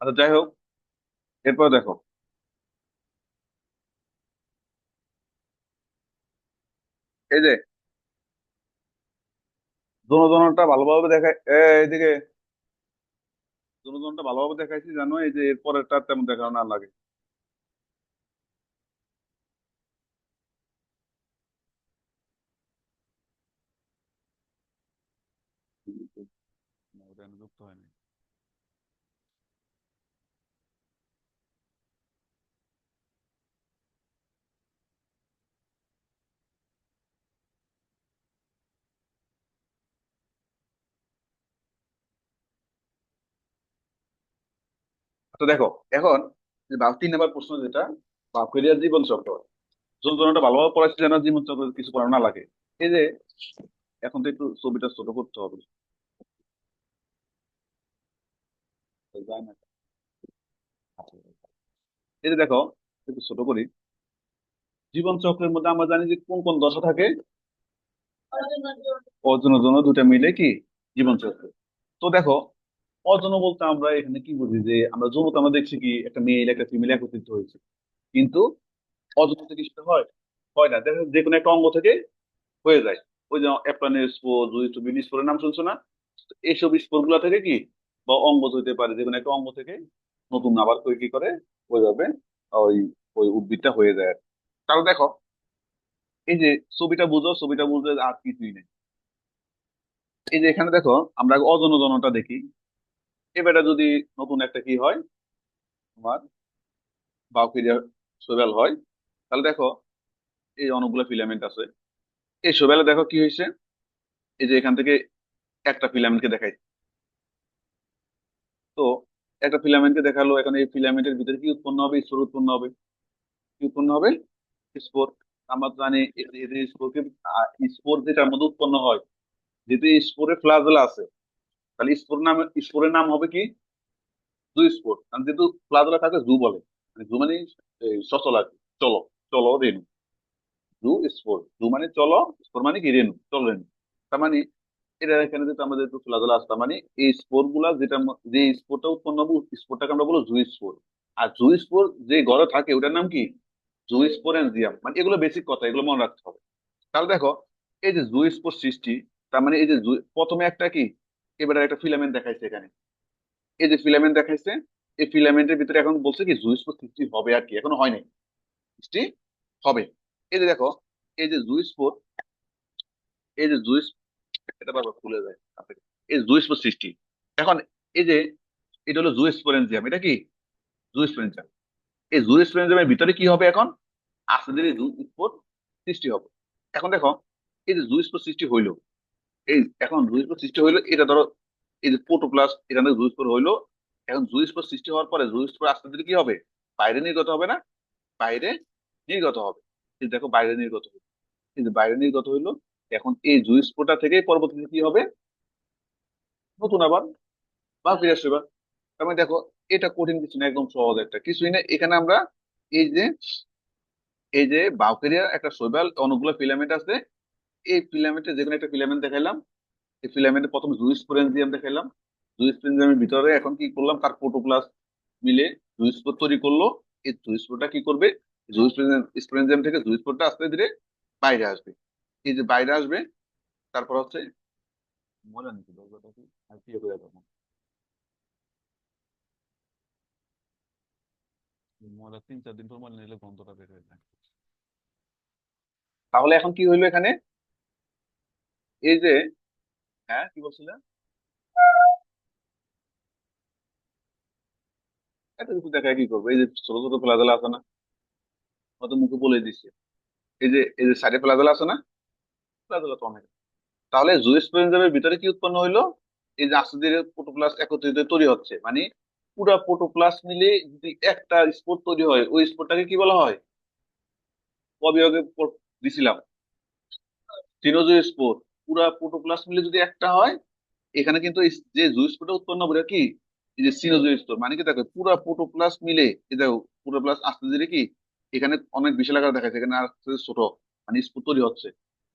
আচ্ছা যাই হোক, এরপর দেখো। এই যে দোনোদনটা ভালোভাবে দেখায় এইদিকে। দোনোদনটা ভালোভাবে দেখাইছি জানো এই যে এরপরেরটা তেমন দেখানো না লাগে। যুক্ত হয়নি তো দেখো এখন তিন নাম্বার প্রশ্ন যেটা বা ক্যারিয়ার জীবন চক্র যোজনাটা ভালোভাবে পড়াচ্ছি যেন জীবন চক্র কিছু পড়ানো না লাগে এই যে এখন তো একটু ছবিটা ছোট করতে হবে যায় না। যে দেখো, একটু ছোট করি। জীবন চক্রের মধ্যে আমরা জানি যে কোন কোন দশা থাকে? অর্জন জন্য দুটা মিলে কি? জীবন চক্র। তো দেখো অর্জন বলতে আমরা এখানে কি বুঝি? যে আমরা যৌনতা আমরা দেখছি কি, একটা মেয়ে একটা ফিমেল একত্রিত হয়েছে। কিন্তু অর্জন থেকে সেটা হয়? হয় না। দেখা যে কোনো একটা অঙ্গ থেকে হয়ে যায়। ওই যে অ্যাপ্লানের স্পোর জুইস্টোবিন স্পোরের নাম শুনছো না? এইসব স্পোরগুলা থেকে কি? বা অঙ্গ হইতে পারে, যে কোনো একটা অঙ্গ থেকে নতুন আবার কি করে ওইভাবে ওই ওই উদ্ভিদটা হয়ে যায় তাহলে দেখো, এই যে ছবিটা বুঝো, ছবিটা বুঝলে আর কিছুই নেই। এই যে এখানে দেখো, আমরা অজন জনটা দেখি। এবারে যদি নতুন একটা কি হয়, তোমার বাউকেরিয়া সোবেল হয়, তাহলে দেখো, এই অনেকগুলো ফিলামেন্ট আছে। এই সোবেলে দেখো কি হয়েছে? এই যে এখান থেকে একটা ফিলামেন্টকে দেখাই। তো একটা ফিলামেন্টকে দেখাল, এখন এই ফিলামেন্টের ভিতরে কি উৎপন্ন হবে? স্পোর উৎপন্ন হবে। কি উৎপন্ন হবে? স্পোর আমরা জানি এদের স্পোরকে স্পোর যেটার মধ্যে উৎপন্ন হয়। যেহেতু স্পোরে ফ্লাজেলা আছে, তাহলে স্পোর নাম স্পোরের নাম হবে কি? জু স্পোর কারণ যেহেতু ফ্লাজেলা থাকে, জু বলে। মানে জু মানে সচল আর চলো চলো রেণু। জু স্পোর জু মানে চলো স্পোর মানে কি? রেণু, চলো রেণু। তার মানে এটা এখানে যেটা আমাদের একটু খেলাধুলা আসতাম মানে এই স্পোরগুলা যেটা যে স্পোরটা উৎপন্ন হবে স্পোরটাকে আমরা বলব জুই স্পোর আর জুই স্পোর যে ঘরে থাকে, ওটার নাম কি? জুই স্পোর এনজিয়াম মানে এগুলো বেসিক কথা, এগুলো মনে রাখতে হবে। তাহলে দেখো, এই যে জুই স্পোর সৃষ্টি, তার মানে এই যে প্রথমে একটা কি? এবারে একটা ফিলামেন্ট দেখাইছে এখানে। এই যে ফিলামেন্ট দেখাইছে, এই ফিলামেন্টের ভিতরে এখন বলছে কি, জুই স্পোর সৃষ্টি হবে আর কি, এখনও হয়নি সৃষ্টি হবে। এই যে দেখো, এই যে জুই স্পোর এই যে জুই এটা বারবার খুলে যায়। হাতে। এই জুইস্পোর সৃষ্টি। এখন এই যে, এটা হলো জুইস্পোরেনজিয়াম এটা কি? জুইস্পোরেনজিয়াম এই জুইস্পোরেনজিয়ামের ভিতরে কি হবে এখন? আস্তে ধীরে জুইস্পোর সৃষ্টি হবে। এখন দেখো, এই যে জুইস্পোর সৃষ্টি হইল, এই এখন জুইস্পোর সৃষ্টি হইল, এটা ধরো, এই যে প্রোটোপ্লাস্ট এখানে জুইস্পোর হইল। এখন জুইস্পোর সৃষ্টি হওয়ার পরে জুইস্পোর আস্তে ধীরে কি হবে? বাইরে নির্গত হবে না? বাইরে নির্গত হবে। দেখো, বাইরে নির্গত হইল। এই যে বাইরে নির্গত হইল এখন এই জুইস্পোরটা থেকে পরবর্তীতে কি হবে? নতুন আবার, বা ফিরে আসবে তার মানে দেখো, এটা কঠিন কিছু না, একদম সহজ একটা। কিছুই না, এখানে আমরা এই যে এই যে বাউকেরিয়া একটা শৈবাল, অনেকগুলো ফিলামেন্ট আছে। এই ফিলামেন্টে যে কোনো একটা ফিলামেন্ট দেখাইলাম। এই ফিলামেন্টে প্রথম জুইস স্পোরেনজিয়াম দেখাইলাম। জুই স্পোরেনজিয়ামের ভিতরে এখন কি করলাম? তার প্রোটোপ্লাস্ট মিলে জুই স্পোর তৈরি করল। এই জুই স্পোরটা কি করবে? জুই স্পোরেনজিয়াম থেকে জুই স্পোরটা আস্তে ধীরে বাইরে আসবে। এই যে বাইরে আসবে তারপর হচ্ছে নাকি দরজাটা কি আর কি করে দেবো ময়লা তিন চার দিন পর ময়লা নিলে গন্ধটা বের হয়ে যায়। তাহলে এখন কি হইল এখানে? এই যে হ্যাঁ কি বলছিলেন এত কিছু দেখায় কি করব? এই যে ছোট ছোট ফেলাধুলা আছে না অত মুখে বলে দিচ্ছে এই যে এই যে সাইডে ফেলাধুলা আছে না তাহলে জুইসপেনজামের ভিতরে কি উৎপন্ন হইল? এই যে আস্তে ধীরে একত্রিত তৈরি হচ্ছে। মানে মিলে যদি একটা স্পোর তৈরি হয়, ওই স্পোরটাকে কি বলা হয়? দিছিলাম। স্পোর মিলে যদি একটা হয়, এখানে কিন্তু যে জুইসপোরটা উৎপন্ন হবে কি? এই যে সিনোজোই স্পোর মানে কি দেখো, পুরা প্রোটোপ্লাস্ট মিলে, এই দেখো প্রোটোপ্লাস্ট আস্তে ধীরে কি? এখানে অনেক বিশাল আকার দেখাচ্ছে। এখানে আস্তে ছোট মানে স্পোর তৈরি হচ্ছে।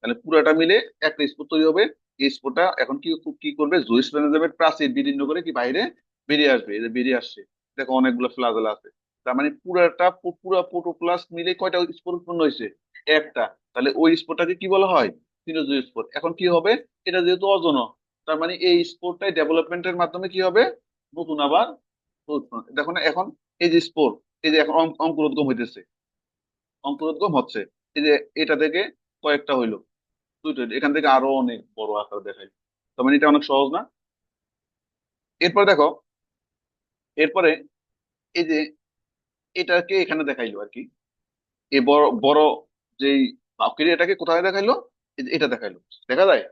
তাহলে পুরাটা মিলে একটা স্পোর তৈরি হবে। এই স্পোরটা এখন কি কি করবে? জুইসপেনজামের প্রাচীর বিদীর্ণ করে কি বাইরে বেরিয়ে আসবে যে বেরিয়ে আসছে। দেখো অনেকগুলো ফ্লাজেলা আছে। তার মানে পুরাটা পুরা প্রোটোপ্লাস্ট মিলে কয়টা স্পোর উৎপন্ন হয়েছে? একটা। তাহলে ওই স্পোরটাকে কি বলা হয়? সিনোজোয়ী স্পোর এখন কি হবে? এটা যেহেতু অজন, তার মানে এই স্পোরটাই ডেভেলপমেন্টের মাধ্যমে কি হবে? নতুন আবার দেখো না, এখন এই যে স্পোর এই যে এখন অঙ্ক- অঙ্কুরোদ্গম হইতেছে। অঙ্কুরোদ্গম হচ্ছে। এই যে এটা থেকে কয়েকটা হইল। দুইটা এখান থেকে আরও অনেক বড় আকার দেখাই তার মানে এটা অনেক সহজ না? এরপর দেখো, এরপরে এই যে এটাকে এখানে দেখাইলো আর কি। এই বড় বড় যেই বাকির এটাকে কোথায় দেখাইলো? এটা দেখাইলো। দেখা যায়?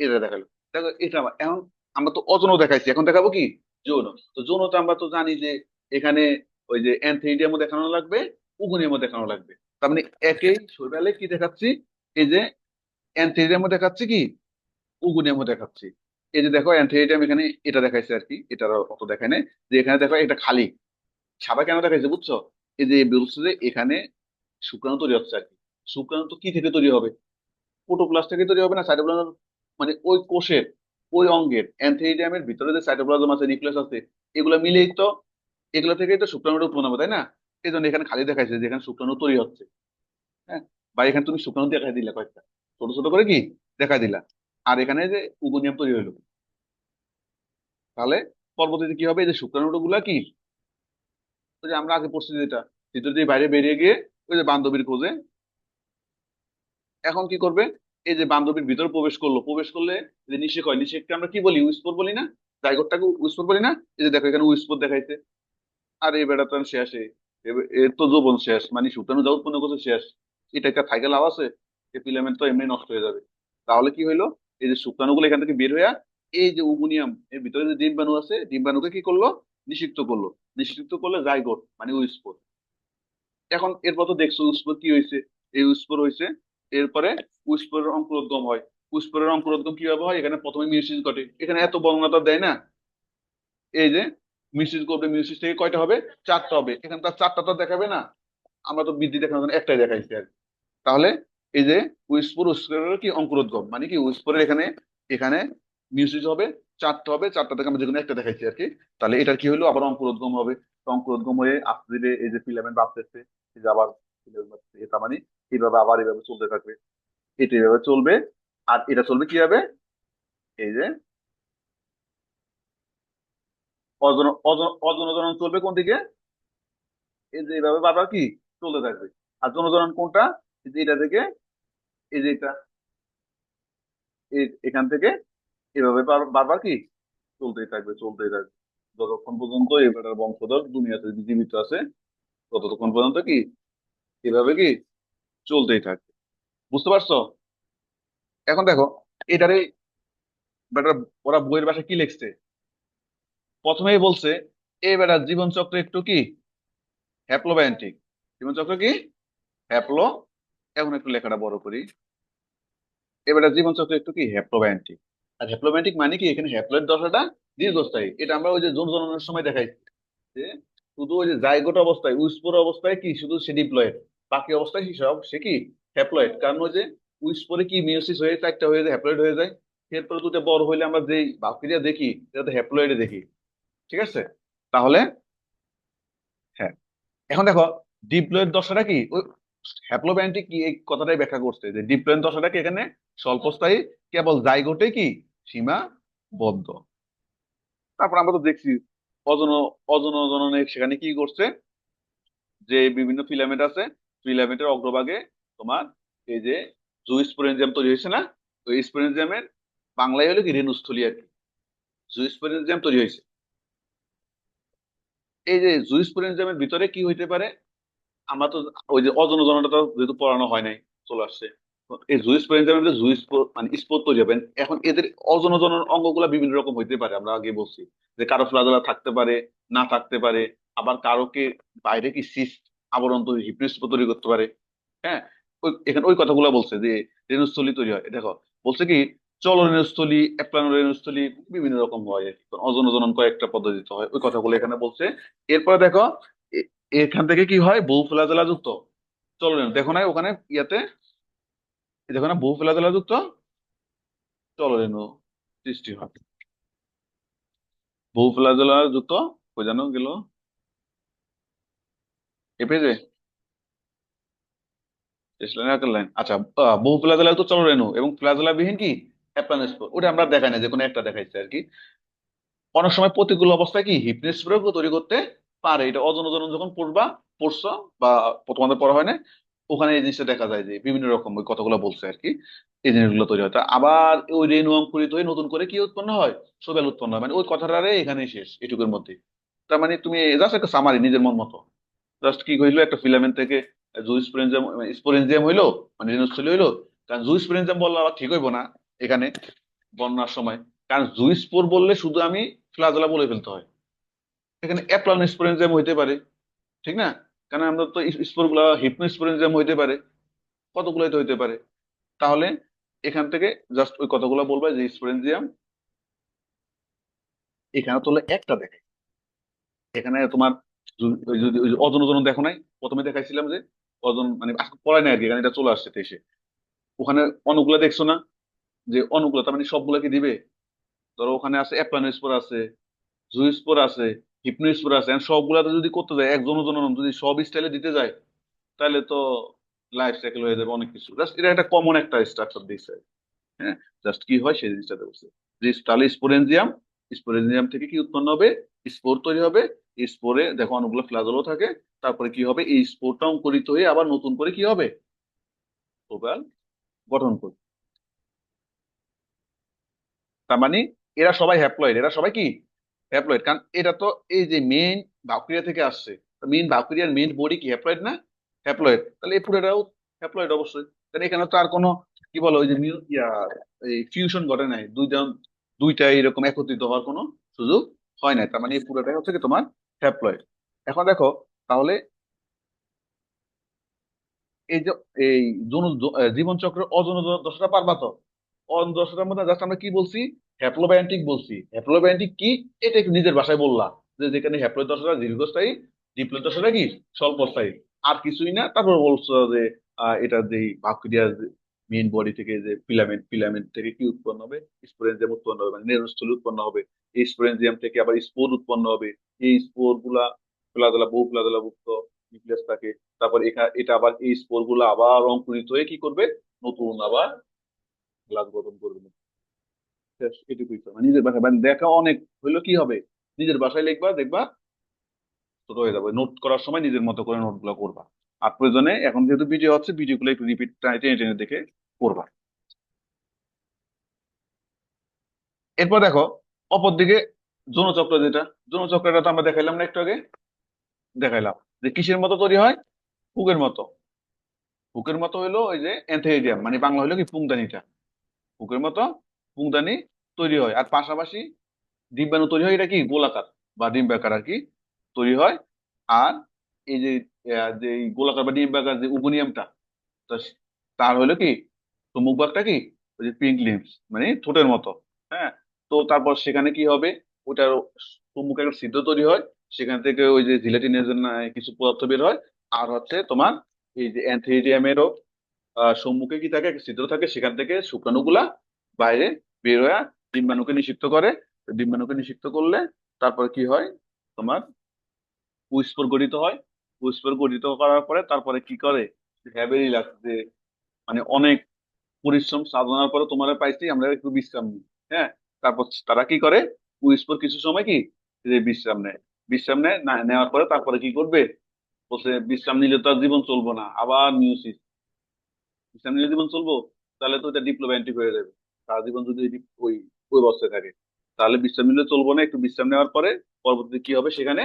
এটা দেখাইলো। দেখো, এটা এখন আমরা তো অযৌন দেখাইছি। এখন দেখাবো কি? যৌন। তো যৌন তো আমরা তো জানি যে এখানে ওই যে অ্যান্থেইডিয়ামও দেখানো লাগবে উগুনিয়ামও দেখানো লাগবে। তার মানে একই শৈবালে কি দেখাচ্ছি? এই যে অ্যান্থেইডিয়ামও দেখাচ্ছি কি? উগুনিয়ামও দেখাচ্ছি। এই যে দেখো অ্যান্থেইডিয়াম এখানে এটা দেখাইছে আর কি এটার অত দেখায় নাই। যে এখানে দেখো, এটা খালি। সাদা কেন দেখাইছে বুঝছ? এই যে বলছে যে এখানে শুক্রাণু তৈরি হচ্ছে আর কি। শুক্রাণু তো কি থেকে তৈরি হবে? প্রোটোপ্লাস্ট থেকে তৈরি হবে না সাইটোপ্লাজম মানে ওই কোষের, ওই অঙ্গের অ্যান্থেইডিয়ামের ভিতরে যে সাইটোপ্লাজম আছে নিউক্লিয়াস আছে, এগুলো মিলেই তো, এগুলো থেকেই তো শুক্রাণুটা উৎপন্ন হবে, তাই না? এই জন্য এখানে খালি দেখাইছে যে এখানে শুক্রাণু তৈরি হচ্ছে। হ্যাঁ? বা এখানে তুমি শুক্রাণু দেখাই দিলে কয়েকটা। ছোট ছোট করে কি দেখাই দিলা। আর এখানে যে উগোনিয়াম তৈরি হইল। তাহলে পরবর্তীতে কি হবে? এই যে শুক্রাণু গুলা কি? ওই যে আমরা আগে পড়ছি যেটা, ভিতর দিয়ে বাইরে বেরিয়ে গিয়ে ওই যে বান্ধবীর খোঁজে। এখন কি করবে? এই যে বান্ধবীর ভিতরে প্রবেশ করল। প্রবেশ করলে যে নিষেক হয়, নিষেককে আমরা কি বলি? উইস্পোর বলি না? জাইগোটটাকে উইস্পোর বলি না? এই যে দেখো এখানে উইস্পোর দেখাইছে। আর এই বেড়া তো শেষে এর তো যৌবন শেষ। মানে শুক্রাণু যা উৎপন্ন করছে শেষ। এটা একটা থাইকে লাভ আছে? এই ফিলামেন্ট তো এমনি নষ্ট হয়ে যাবে। তাহলে কি হইল? এই যে শুক্রাণু গুলো এখান থেকে বের হইয়া, এই যে উগুনিয়াম এর ভিতরে যে ডিম্বাণু আছে, ডিম্বাণুকে কি করল? নিষিক্ত করল। নিষিক্ত করলে জাইগোট মানে উইস্পোর। এখন এরপর তো দেখছ উস্পোর কি হয়েছে এই উস্পোর হয়েছে এরপরে উস্পোরের অঙ্কুরোদ্গম হয়। উস্পোরের অঙ্কুরোদ্গম কীভাবে হয়? এখানে প্রথমে মিউসিস ঘটে। এখানে এত বর্ণনা তো দেয় না। এই যে মিউসিস করবে মিউসিস থেকে কয়টা হবে? চারটা হবে। এখানে তার চারটা তো দেখাবে না। আমরা তো বৃদ্ধি দেখানোর জন্য একটাই দেখাইছি আর। তাহলে এই যে উইস্পোর উস্পোরের কি অঙ্কুরোদ্গম? মানে কি উইস্পোরের এখানে এখানে মিউসিস হবে, চারটা হবে, চারটা থেকে আমরা যেকোনো একটা দেখাইছি আর কি। তাহলে এটার কি হলো আবার অঙ্কুরোদ্গম হবে। অঙ্কুরোদ্গম হয়ে আস্তে ধীরে এই যে ফিলামেন্ট বাড়তেছে, এই যে আবার। এটা মানে এইভাবে আবার এইভাবে চলতে থাকবে। এটা এইভাবে চলবে, আর এটা চলবে কীভাবে? এই যে অজন অজন, অজনজনন চলবে কোন দিকে? এই যে এইভাবে বারবার কি? চলতে থাকবে। আর জনজনন কোনটা? এটা থেকে এই যে এটা এখান থেকে এভাবে বার- বারবার কি চলতেই থাকবে চলতেই থাকবে। যতক্ষণ পর্যন্ত এবারের বংশধর দুনিয়াতে জীবিত আছে, ততক্ষণ পর্যন্ত কি এভাবে কি চলতেই থাকবে। বুঝতে পারছ? এখন দেখো, এটারে বেটার ওরা বইয়ের ভাষায় কি লিখছে? প্রথমেই বলছে এই বেটার জীবন চক্র একটু কি হ্যাপ্লোব্যান্টিক। জীবন চক্র কি? হ্যাপ্লো এখন একটু লেখাটা বড় করি। এবারে জীবন চক্র একটু কি হ্যাপ্লোব্যান্টিক আর হ্যাপ্লোব্যান্টিক মানে কি? এখানে হ্যাপ্লয়েড দশাটা দীর্ঘস্থায়ী। এটা আমরা ওই যে জোন জননের সময় দেখাইছি যে শুধু ওই যে জাইগোট অবস্থায় উইস্পোর অবস্থায় কি? শুধু সে ডিপ্লয়েড বাকি অবস্থায় কি সব, সে কি? হ্যাপ্লয়েড কারণ ওই যে উইস্পোরে কি মিওসিস হয়ে চারটা হয়ে যায় হ্যাপ্লয়েড হয়ে যায়। এরপরে দুটো বড় হইলে আমরা যেই ব্যাকটেরিয়া দেখি তো হ্যাপ্লয়েডে দেখি। ঠিক আছে? তাহলে হ্যাঁ। এখন দেখো ডিপ্লয়েড দশাটা কি? ওই হ্যাপ্লোব্যান্টিক কি এই কথাটাই ব্যাখ্যা করছে, যে ডিপ্লয়েড দশাটা কি এখানে? স্বল্পস্থায়ী, কেবল জাইগোটে কি? সীমাবদ্ধ তারপর আমরা তো দেখছি, অজন অজন জননে সেখানে কি করছে যে বিভিন্ন ফিলামেন্ট আছে ফিলামেন্টের অগ্রভাগে তোমার এই যে জুইস্পোরেনজিয়াম তৈরি হয়েছে না? তো স্পোরেনজিয়ামের বাংলায় হলো কি? রেণুস্থলী আর কি। জুইস্পোরেনজিয়াম তৈরি হয়েছে। এই যে জুইস্পোরেনজিয়ামের ভিতরে কি হইতে পারে? আমরা তো ওই যে অজন জনটা তো যেহেতু পড়ানো হয় নাই, চলে আসছে। এই যে জুইস মানে স্পোর তৈরি এখন এদের অঙ্গগুলা বিভিন্ন রকম হইতে পারে, আমরা আগে বলছি। যে কারও ফ্লাজেলা থাকতে পারে, না থাকতে পারে, আবার বাইরে কি আবরণ তৈরি তৈরি করতে পারে। হ্যাঁ এখানে ওই কথাগুলো বলছে যে রেণুস্থলী তৈরি হয়। দেখো, বলছে কি চল রেণুস্থলী রেণুস্থলী, বিভিন্ন রকম হয় আর অজন জনন কয়েকটা পদ্ধতিতে হয়। ওই কথাগুলো এখানে বলছে। এরপরে দেখো এখান থেকে কি হয়? বহু ফ্লাজেলা যুক্ত। চল রেণু দেখো না ওখানে ইয়াতে। দেখো না, বহু ফ্লাজেলা যুক্ত। চলরেণু সৃষ্টি হয়। বহু ফ্লাজেলা যুক্ত বোঝানো গেল? এ লাইন আচ্ছা বহু ফ্লাজেলা তো চলরেণু এবং ফ্লাজেলা বিহীন কি? ওটা আমরা দেখাই না যে কোনো একটা দেখাইছে আর কি। অনেক সময় প্রতিকূল অবস্থায় কি? হিপনেস্পোর তৈরি করতে পারে, এটা অজন অজন যখন পড়বা, পড়ছো বা তোমাদের পড়া হয় না ওখানে এই জিনিসটা দেখা যায় যে বিভিন্ন রকম ওই কথাগুলো বলছে আর কি, এই জিনিসগুলো তৈরি হয়। আবার ওই রেণু অঙ্কুরিত হয়ে নতুন করে কি উৎপন্ন হয়? সোবেল উৎপন্ন হয় মানে ওই কথাটারে এখানেই শেষ, এটুকুর মধ্যে তার মানে তুমি জাস্ট একটা সামারি নিজের মন মতো। জাস্ট কি হইল, একটা ফিলামেন্ট থেকে জুই স্পোরেঞ্জিয়াম স্পোরেঞ্জিয়াম হইল মানে রেনুস্থলী হইল, কারণ জুই স্পোরেঞ্জিয়াম বললে আবার ঠিক হইবো না, এখানে বন্যার সময়। কারণ জুই স্পোর বললে শুধু আমি ফ্লাজেলা বলে ফেলতে হয়। এখানে অ্যাপ্লান স্পোরেঞ্জিয়াম হইতে পারে, ঠিক না? কারণ আমরা তো স্পোরগুলা হিপনো স্পোরেঞ্জিয়াম হইতে পারে কতগুলো তো হইতে পারে। তাহলে এখান থেকে জাস্ট ওই কতগুলো বলবে যে স্পোরেঞ্জিয়াম এখানে তোলে একটা দেখে। এখানে তোমার যদি অজন ওজন দেখো নাই, প্রথমে দেখাইছিলাম যে অজন মানে পড়ায় নাই আর কি, এখানে এটা চলে আসছে এসে ওখানে অনুগুলা দেখছ না? যে অনুগুলা তার মানে সবগুলা কি দিবে? ধরো ওখানে আছে অ্যাপ্লানোস্পোর আছে জুইস্পোর আছে হিপনোস্পোর আছে সবগুলাতে যদি করতে যায় একজন জন যদি সব স্টাইলে দিতে যায়, তাহলে তো লাইফ সাইকেল হয়ে যাবে অনেক কিছু। জাস্ট এটা একটা কমন একটা স্ট্রাকচার দিচ্ছে হ্যাঁ? জাস্ট কি হয়? সেই জিনিসটাতে বলছে যে তাহলে স্পোরেনজিয়াম স্পোরেনজিয়াম থেকে কি উৎপন্ন হবে? স্পোর তৈরি হবে। স্পোরে দেখো অনেকগুলো ফ্লাজলও থাকে। তারপরে কি হবে? এই স্পোরটা অঙ্কুরিত হয়ে আবার নতুন করে কি হবে? ওভাল গঠন করবে। তার মানে এরা সবাই হ্যাপ্লয়েড এরা সবাই কি? হ্যাপ্লয়েড কারণ এটা তো এই যে মেইন ব্যাকটেরিয়া থেকে আসছে মেইন ব্যাকটেরিয়ার মেইন বডি কি হ্যাপ্লয়েড না? হ্যাপ্লয়েড তাহলে এই পুরোটাও হ্যাপ্লয়েড অবশ্যই। কারণ এখানে তো আর কোনো, কি বলো, ওই যে এই ফিউশন ঘটে নাই। দুইটা দুইটা এরকম একত্রিত হওয়ার কোনো সুযোগ হয় নাই। তার মানে এই পুরোটাই হচ্ছে কি তোমার হ্যাপ্লয়েড এখন দেখো, তাহলে এই যে, এই জীবন চক্রের অজন দশটা পারবা তো অন দশটার মধ্যে জাস্ট আমরা কি বলছি? হ্যাপ্লোব্যান্টিক বলছি। হ্যাপ্লোব্যান্টিক কি? এটা একটু নিজের ভাষায় বললাম যে যেখানে হ্যাপ্লয়েড দশটা দীর্ঘস্থায়ী ডিপ্লয়েড দশটা কি স্বল্পস্থায়ী। আর কিছুই না। তারপর বলছো যে এটা যে ব্যাকটেরিয়ার মেইন বডি থেকে যে ফিলামেন্ট ফিলামেন্ট থেকে কি উৎপন্ন হবে? স্পোরেনজিয়াম উৎপন্ন হবে মানে নেরুস্থলী উৎপন্ন হবে। এই স্পোরেনজিয়াম থেকে আবার স্পোর উৎপন্ন হবে। এই স্পোরগুলা ফ্লাজেলা বহু ফ্লাজেলা মুক্ত নিউক্লিয়াস থাকে। তারপর এটা আবার এই স্পোরগুলা আবার অঙ্কুরিত হয়ে কি করবে? নতুন আবার গ্লাস গঠন করবে। শেষ, এটুকুই তো। মানে নিজের ভাষায় মানে দেখা অনেক হইল কি হবে? নিজের ভাষায় লিখবা দেখবা ছোট হয়ে যাবে। নোট করার সময় নিজের মতো করে নোটগুলো করবা। আর প্রয়োজনে এখন যেহেতু ভিডিও হচ্ছে ভিডিও গুলো একটু রিপিট টেনে টেনে দেখে করবা। এরপর দেখো অপর দিকে যৌনচক্র যেটা যৌনচক্রটা তো আমরা দেখাইলাম না একটু আগে? দেখাইলাম। যে কিসের মতো তৈরি হয়? হুকের মতো। হুকের মতো হইল ওই যে অ্যান্থেরিডিয়াম মানে বাংলা হইল কি পুংদানিটা। হুকের মতো পুংদানি তৈরি হয়। আর পাশাপাশি ডিম্বাণু তৈরি হয়, এটা কি? গোলাকার বা ডিম্বাকার আর কি তৈরি হয়। আর এই যে যে গোলাকার বা ডিম্বাকার যে উবনিয়ামটা তো তার হলো কি? সম্মুখভাগটা কি? ওই যে পিঙ্ক লিমস মানে ঠোঁটের মতো হ্যাঁ? তো তারপর সেখানে কি হবে? ওটার সম্মুখে একটা ছিদ্র তৈরি হয়, সেখান থেকে ওই যে জিলেটিনের কিছু পদার্থ বের হয়। আর হচ্ছে তোমার এই যে অ্যান্থেরিডিয়ামেরও সম্মুখে কি থাকে? ছিদ্র থাকে, সেখান থেকে শুক্রাণুগুলা বাইরে বের হয়ে ডিম্বাণুকে নিষিক্ত করে, ডিম্বাণুকে নিষিক্ত করলে তারপর কি হয়? তোমার পুষ্পর গঠিত হয়। পুষ্পর গঠিত করার পরে তারপরে কি করে? হ্যাভেরি লাগছে মানে অনেক পরিশ্রম সাধনার পরে তোমার পাইছি, আমরা একটু বিশ্রাম নিই। হ্যাঁ? তারপর তারা কি করে? পুষ্পর কিছু সময় কি? বিশ্রাম নেয়। বিশ্রাম নেয়, না, নেওয়ার পরে তারপরে কি করবে? বলছে, বিশ্রাম নিলে তো আর জীবন চলবো না, আবার মিউসিস বিশ্রাম নিলে জীবন চলবো? তাহলে তো এটা ডিপ্লোম্যাটিক হয়ে যাবে। সারা জীবন যদি ওই ওই অবস্থায় থাকে, তাহলে বিশ্রাম নিলে চলবো না, একটু বিশ্রাম নেওয়ার পরে পরবর্তীতে কি হবে? সেখানে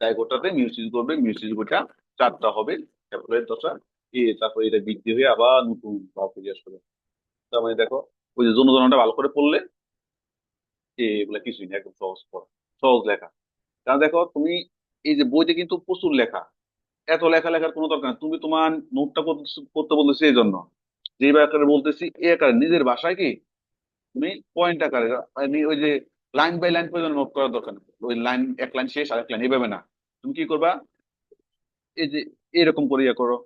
ডাইগোটাতে মিউসিস করবে মিউসিস গোটা চারটা হবে দশা এ তারপরে এটা বৃদ্ধি হয়ে আবার নতুন ভাব ফিরে আসবে। তার মানে দেখো, ওই যে জনগণটা ভালো করে পড়লে এগুলা কিছুই না, একদম সহজ পড়া, সহজ লেখা। কারণ দেখো, তুমি এই যে বইতে কিন্তু প্রচুর লেখা, এত লেখা লেখার কোনো দরকার তুমি তোমার নোটটা করতে বলতেছি এই জন্য। যে আকারে বলতেছি এই আকারে নিজের ভাষায় কি তুমি পয়েন্ট আকারে ওই যে লাইন বাই লাইন পর্যন্ত নোট করার দরকার নেই। ওই লাইন এক লাইন শেষ আর এক লাইন এইভাবে না। তুমি কি করবা? এই যে এরকম করে ইয়ে করো।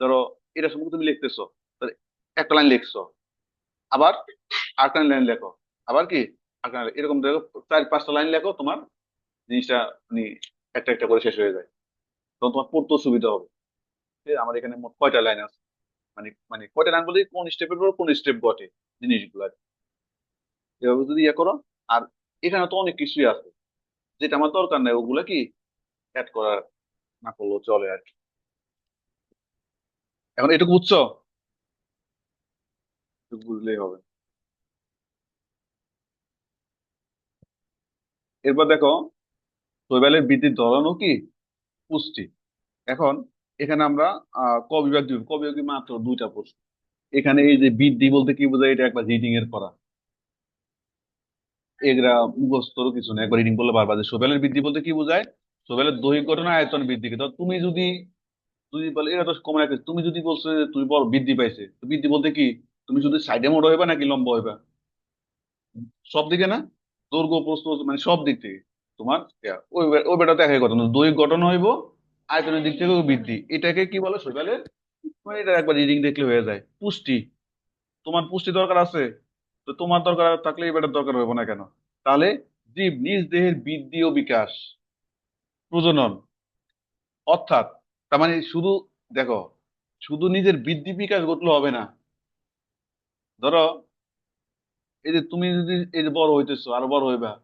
ধরো এটা সম্পর্কে তুমি লিখতেছো। একটা লাইন লিখছো। আবার আরেকটা লাইন লেখো। আবার কি? এরকম দেখো, চার পাঁচটা লাইন লেখো, তোমার জিনিসটা মানে একটা একটা করে শেষ হয়ে যায়। তখন তোমার পড়তেও সুবিধা হবে? আমার এখানে মোট কয়টা লাইন আছে? মানে মানে কয়টা বলতে কোন স্টেপের পর কোন স্টেপ ঘটে জিনিসগুলো। আর এভাবে যদি ইয়ে করো, আর এখানে তো অনেক কিছুই আছে। যেটা আমার দরকার নাই, ওগুলা কি অ্যাড করা না করলেও চলে আর কি। এখন এটুকু বুঝছ? বুঝলেই হবে। এরপর দেখো, শৈবালের বৃদ্ধির ধরনও কি? পুষ্টি। এখন এখানে আমরা ক দিব ক মাত্র দুইটা প্রশ্ন। এখানে এই যে বৃদ্ধি বলতে কি বোঝায়, এটা একবার রিডিং এর করা। এগুলা মুখস্থর কিছু না একবার রিডিং করলে বারবার যে শৈবালের বৃদ্ধি বলতে কি বোঝায়? শৈবালের দৈহিক গঠন আয়তন বৃদ্ধিকে তো তুমি যদি যদি বলে, এটা তো কমন একটা তুমি যদি বলছো যে তুমি বড় বৃদ্ধি পাইছে বৃদ্ধি বলতে কি, তুমি শুধু সাইডে মোড় হইবা নাকি লম্বা হইবা? সব দিকে না? দৈর্ঘ্য প্রস্থ মানে সব দিক থেকে। তোমার ওই ওই বেটাতে একই কথা, দৈহিক গঠন হইব আয়তনের দিক থেকেও বৃদ্ধি। এটাকে কি বলে? শৈবালের? মানে এটা একবার রিডিং দেখলে হয়ে যায়। পুষ্টি। তোমার পুষ্টি দরকার আছে। তো তোমার দরকার থাকলে এই বেটার দরকার হবে না কেন? তাহলে জীব নিজ দেহের বৃদ্ধি ও বিকাশ। প্রজনন। অর্থাৎ, তার মানে শুধু, দেখো, শুধু নিজের বৃদ্ধি বিকাশ ঘটলে হবে না। ধরো, এই যে তুমি যদি, এই যে বড় হইতেছো, আরও বড় হইবা।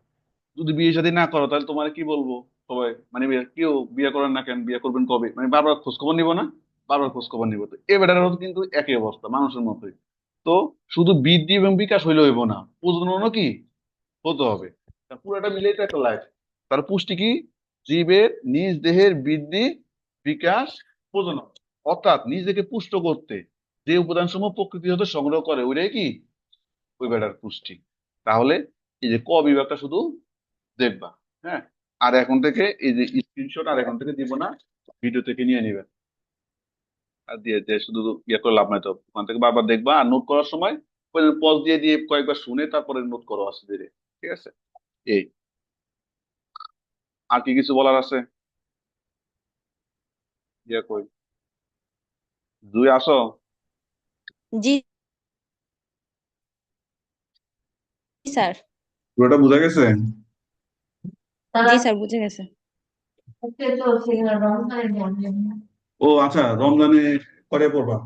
যদি বিয়ে শাদী না করো, তাহলে তোমার কি বলব? সবাই মানে কেউ বিয়ে করেন না কেন, বিয়ে করবেন কবে? মানে বারবার খোঁজ খবর নিবো না, বারবার খোঁজ খবর নিবো। তো এ বেটারও কিন্তু একই অবস্থা, মানুষের মতোই। তো শুধু বৃদ্ধি এবং বিকাশ হইলে হইব না, প্রজননও কি হতে হবে। পুরোটা মিলেই তো একটা লাইফ তার পুষ্টি কি? জীবের নিজ দেহের বৃদ্ধি, বিকাশ, প্রজনন। অর্থাৎ নিজেকে পুষ্ট করতে যে উপাদান সমূহ প্রকৃতি হতে সংগ্রহ করে, ওইটাই কি? ওই বেটার পুষ্টি। তাহলে এই যে ক বিভাগটা শুধু দেখবা হ্যাঁ? আর এখন থেকে এই যে স্ক্রিনশট আর এখন থেকে দিব না ভিডিও থেকে নিয়ে নিবেন। আর দিয়ে যে শুধু ইয়ে করে লাভ নাই তো ওখান থেকে বারবার দেখবা আর নোট করার সময় পজ দিয়ে দিয়ে কয়েকবার শুনে তারপরে নোট করো আস্তে ধীরে ঠিক আছে? এই। আর কি কিছু বলার আছে? ইয়ে কই? দুই আসো। জি। স্যার। পুরোটা বোঝা গেছে? জি স্যার বুঝে গেছে। ও আচ্ছা রমজানে করে পড়বা?